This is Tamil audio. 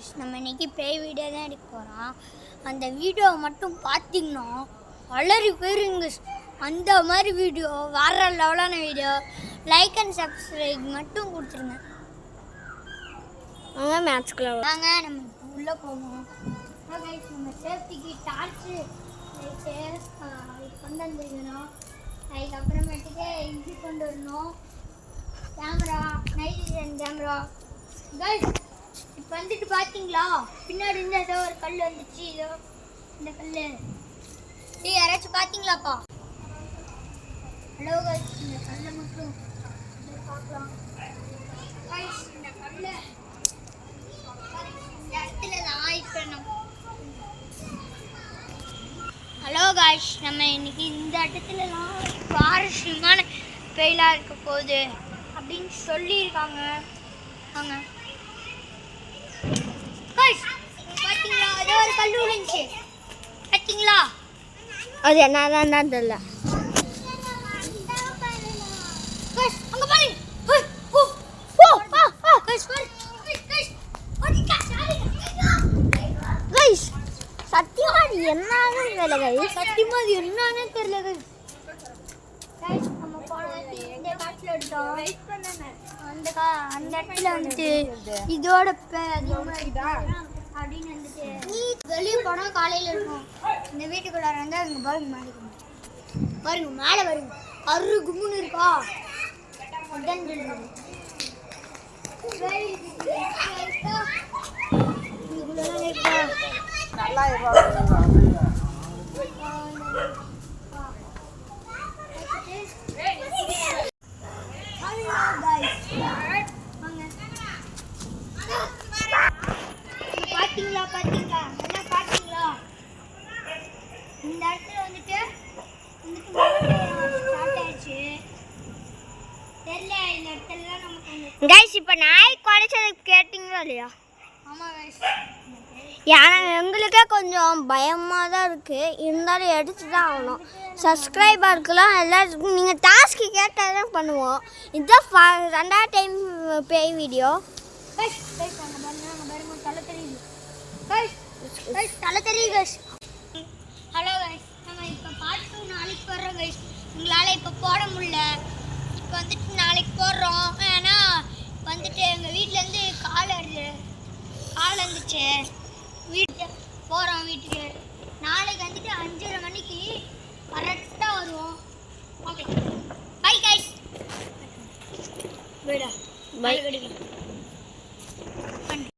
கைஸ் நம்ம இன்னைக்கு பேய் வீடியோ தான் எடுக்க போகிறோம் அந்த வீடியோவை மட்டும் பார்த்தீங்கன்னா அலறி போயிருங்க அந்த மாதிரி வீடியோ வேற லெவலான வீடியோ லைக் அண்ட் சப்ஸ்கிரைப் மட்டும் கொடுத்துருங்க. அவங்க மேட்ச்க்குள்ள வாங்க நம்ம உள்ளே போவோம். கைஸ் நம்ம சேஃப்டிக்கு டார்ச்சு லைட்டு கொண்டு வந்துருக்கணும். அதுக்கப்புறமேட்டுக்கு இது கொண்டு வரணும். Camera night camera. கைஸ் வந்துட்டு பார்த்தீங்களா பின்னாடி இருந்து ஏதோ ஒரு கல் வந்துச்சு இதோ இந்த கல் டேய் யாராச்சும் பார்த்தீங்களாப்பா ஹலோ கைஸ் இந்த கல்லை மட்டும் பார்க்கலாம். இந்த கல்லை இந்த இடத்துல தான் இப்போ நம்ம ஹலோ காய்ஸ் நம்ம இன்னைக்கு இந்த இடத்துலலாம் சுவாரஸ்யமான பெயிலாக இருக்க போகுது அப்படின்னு சொல்லியிருக்காங்க. வாங்க. ஏதோ ஒரு கல் விழுந்துச்சு பார்த்தீங்களா அது என்னதான் தான் தெரியல. காய்ஸ் அங்கே பாருங்க. கைஸ் சத்தியமா அது என்னன்னு தெரியல கைஸ் சத்தியமா அது என்னன்னே தெரியல guys. Guys, நம்ம போன வாட்டி இந்த காட்டுல எடுத்தோம். அந்த கா- அந்த இடத்துல வந்துட்டு இதோட அப்படின்னு வந்துட்டு வெளியே போனா காலையில இருக்கும். இந்த வீட்டுக்குள்ளார வந்து அங்க பாருங்க மாடிக்கணும் பாருங்க மேலே வருங்க அரு கும்முன்னு இருக்கா? அதான். Guys, இருக்கா? இதுக்குள்ளலாம் இருக்கா? பாத்தீங்களா பாத்தீங்களா என்ன பாத்தீங்களா இந்த இடத்துல வந்துட்டு கைஸ் இப்போ நாய் குறைச்சது கேட்டிங்களா இல்லையா? ஏன்னா எங்களுக்கே கொஞ்சம் பயமாக தான் இருக்குது இருந்தாலும் எடுத்து தான் ஆகணும். சப்ஸ்கிரைபருக்குலாம் எல்லாருக்கும் நீங்கள் டாஸ்க்கு கேட்டால் தான் பண்ணுவோம் இதுதான் ரெண்டாவது டைம் பேய் வீடியோ தலை தெரியுது. தலை தெரியுது guys உங்களால் இப்போ போட முடியல. இப்போ வந்துட்டு நாளைக்கு போடுறோம். ஏன்னா வந்துட்டு எங்கள் வீட்டிலேருந்து கால் வருது. கால் வந்துச்சு. வீட்டு போகிறோம் வீட்டுக்கு. நாளைக்கு வந்துட்டு அஞ்சரை மணிக்கு கரெக்டாக வருவோம். Okay bye guys bye bye